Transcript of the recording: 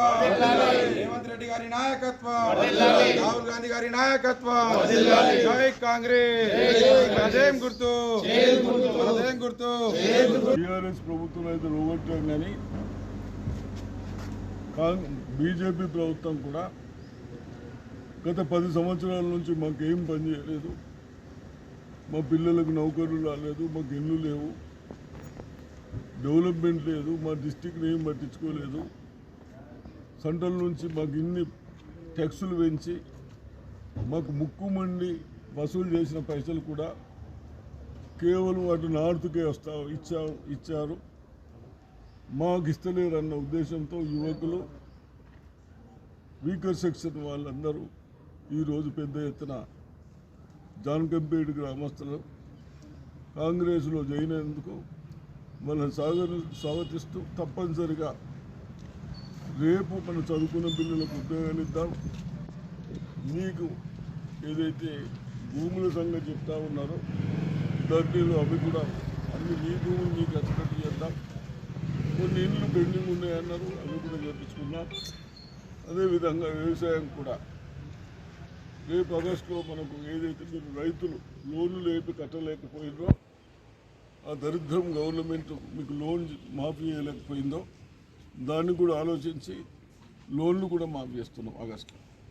నాయకత్వం రేవంత్ రెడ్డి గారి నాయకత్వం. రాహుల్ గాంధీ గారి నాయకత్వం. జై కాంగ్రెస్. అదేం గుర్తు? అదేం గుర్తు? టీఆర్ఎస్ ప్రభుత్వం అయితే రోగొట్టాం కానీ బీజేపీ ప్రభుత్వం కూడా గత పది సంవత్సరాల నుంచి మాకు ఏం పని చేయలేదు. మా పిల్లలకు నౌకర్లు రాలేదు మాకు ఇల్లు లేవు. డెవలప్మెంట్ లేదు మా డిస్టిక్ని ఏం పట్టించుకోలేదు. సెంట్రల్ నుంచి మాకు ఇన్ని ట్యాక్సులు పెంచి మాకు ముక్కు మండి వసూలు చేసిన పైసలు కూడా కేవలం అటు నార్త్కే వస్తా ఇచ్చా ఇచ్చారు. మాకు ఇస్తలేరు అన్న ఉద్దేశంతో యువకులు వీకర్ సెక్షన్ వాళ్ళందరూ ఈరోజు పెద్ద ఎత్తున జాన్కంపేట గ్రామస్తులు కాంగ్రెస్లో జాయిన్ అయినందుకు వాళ్ళని స్వాగతిస్తూ తప్పనిసరిగా రేపు మనం చదువుకున్న పిల్లలకు ఉద్యోగాలు ఇద్దాం నీకు ఏదైతే భూముల సంగతి చెప్తా ఉన్నారో ధర్నీలు అవి కూడా అన్ని నీ భూములు మీకు ఎక్స్పెక్ట్ చేద్దాం. కొన్ని ఇండ్లు పెండింగ్ ఉన్నాయన్నారు అవి కూడా చేపించుకున్నాం అదేవిధంగా వ్యవసాయం కూడా. రేపు ఆగస్టులో మనకు ఏదైతే మీరు రైతులు లోన్లు లేపి కట్టలేకపోయిందో ఆ దరిద్రం గవర్నమెంట్ మీకు లోన్ మాఫీ చేయలేకపోయిందో దాన్ని కూడా ఆలోచించి లోన్లు కూడా మాఫీ చేస్తున్నాం ఆగస్టులో.